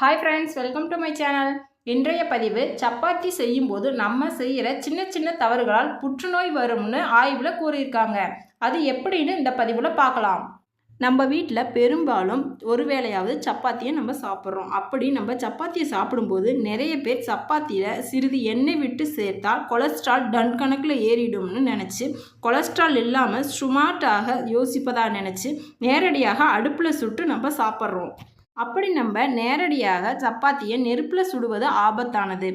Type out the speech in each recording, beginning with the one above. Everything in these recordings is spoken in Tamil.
Hi friends welcome to my channel இன்றைய பதிவு சப்பாத்தி செய்யும்போது நம்ம செய்கிற சின்ன சின்ன தவறுகளால் புற்றுநோய் வரும்னு ஆய்வில் கூறியிருக்காங்க. அது எப்படின்னு இந்த பதிவில் பார்க்கலாம். நம்ம வீட்டில் பெரும்பாலும் ஒரு வேளையாவது சப்பாத்தியை நம்ம சாப்பிட்றோம். அப்படி நம்ம சப்பாத்தியை சாப்பிடும்போது நிறைய பேர் சப்பாத்தியில் சிறிது எண்ணெய் விட்டு சேர்த்தால் கொலஸ்ட்ரால் டன் கணக்கில் ஏறிடும்னு நினச்சி கொலஸ்ட்ரால் இல்லாமல் ஸ்மார்ட்டாக யோசிப்பதாக நினச்சி நேரடியாக அடுப்பில் சுட்டு நம்ம சாப்பிட்றோம். அப்படி நம்ம நேரடியாக சப்பாத்தியை நெருப்பில் சுடுவது ஆபத்தானது.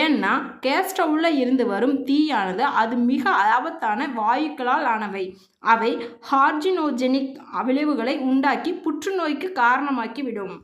ஏன்னா கேஸ் ஸ்டவ்வில் இருந்து வரும் தீயானது அது மிக ஆபத்தான வாயுக்களால் ஆனவை. அவை ஹார்ஜினோஜெனிக் விளைவுகளை உண்டாக்கி புற்றுநோய்க்கு காரணமாக்கிவிடும்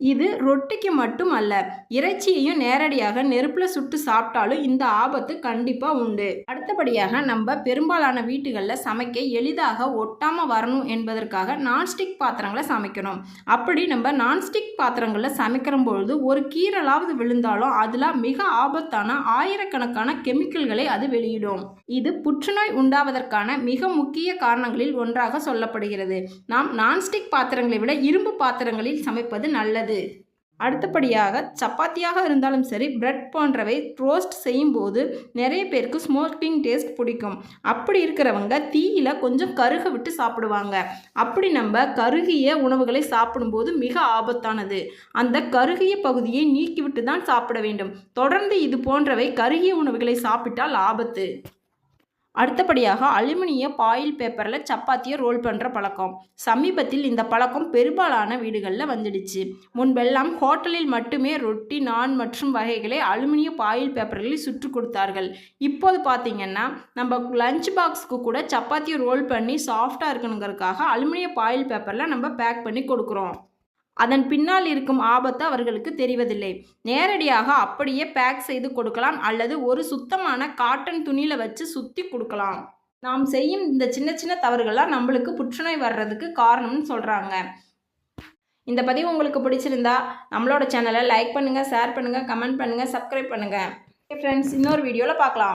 இது ரொட்டிக்கு மட்டும் அல்ல இறைச்சியையும் நேரடியாக நெருப்பில் சுட்டு சாப்பிட்டாலும் இந்த ஆபத்து கண்டிப்பாக உண்டு. அடுத்தபடியாக நம்ம பெரும்பாலான வீட்டுகளில் சமைக்க எளிதாக ஒட்டாமல் வரணும் என்பதற்காக நான்ஸ்டிக் பாத்திரங்களை சமைக்கணும். அப்படி நம்ம நான்ஸ்டிக் பாத்திரங்களில் சமைக்கிற பொழுது ஒரு கீரலாவது விழுந்தாலும் அதில் மிக ஆபத்தான ஆயிரக்கணக்கான கெமிக்கல்களை அது வெளியிடும். இது புற்றுநோய் உண்டாவதற்கான மிக முக்கிய காரணங்களில் ஒன்றாக சொல்லப்படுகிறது. நாம் நான்ஸ்டிக் பாத்திரங்களை விட இரும்பு பாத்திரங்களில் சமைப்பது நல்லது. அடுத்தபடியாக சப்பாத்தியாக இருந்தாலும் சரி பிரெட் போன்றவை ரோஸ்ட் செய்யும்போது நிறைய பேருக்கு ஸ்மோக்கிங் டேஸ்ட் பிடிக்கும். அப்படி இருக்கிறவங்க தீயில் கொஞ்சம் கருக விட்டு சாப்பிடுவாங்க. அப்படி நம்ம கருகிய உணவுகளை சாப்பிடும்போது மிக ஆபத்தானது. அந்த கருகிய பகுதியை நீக்கிவிட்டு தான் சாப்பிட வேண்டும். தொடர்ந்து இது போன்றவை கருகிய உணவுகளை சாப்பிட்டால் ஆபத்து. அடுத்தபடியாக அலுமினிய பாயில் பேப்பரில் சப்பாத்தியை ரோல் பண்ணுற பழக்கம். சமீபத்தில் இந்த பழக்கம் பெரும்பாலான வீடுகளில் வந்துடுச்சு. முன்பெல்லாம் ஹோட்டலில் மட்டுமே ரொட்டி நான் மற்றும் வகைகளை அலுமினிய பாயில் பேப்பர்களில் சுற்று கொடுத்தார்கள். இப்போது பார்த்தீங்கன்னா நம்ம லஞ்ச் பாக்ஸ்க்கு கூட சப்பாத்தியை ரோல் பண்ணி சாஃப்டாக இருக்கணுங்கிறதுக்காக அலுமினிய பாயில் பேப்பரில் நம்ம பேக் பண்ணி கொடுக்குறோம். அதன் பின்னால் இருக்கும் ஆபத்து அவர்களுக்கு தெரிவதில்லை. நேரடியாக அப்படியே பேக் செய்து கொடுக்கலாம் அல்லது ஒரு சுத்தமான காட்டன் துணியில் வச்சு சுற்றி கொடுக்கலாம். நாம் செய்யும் இந்த சின்ன சின்ன தவறுகள்லாம் நம்மளுக்கு புற்றுநோய் வர்றதுக்கு காரணம்னு சொல்கிறாங்க இந்த பதிவு உங்களுக்கு பிடிச்சிருந்தா நம்மளோட சேனலை லைக் பண்ணுங்கள் ஷேர் பண்ணுங்கள் கமெண்ட் பண்ணுங்கள் சப்ஸ்கிரைப் பண்ணுங்கள் ஃப்ரெண்ட்ஸ் இன்னொரு வீடியோவில் பார்க்கலாம்.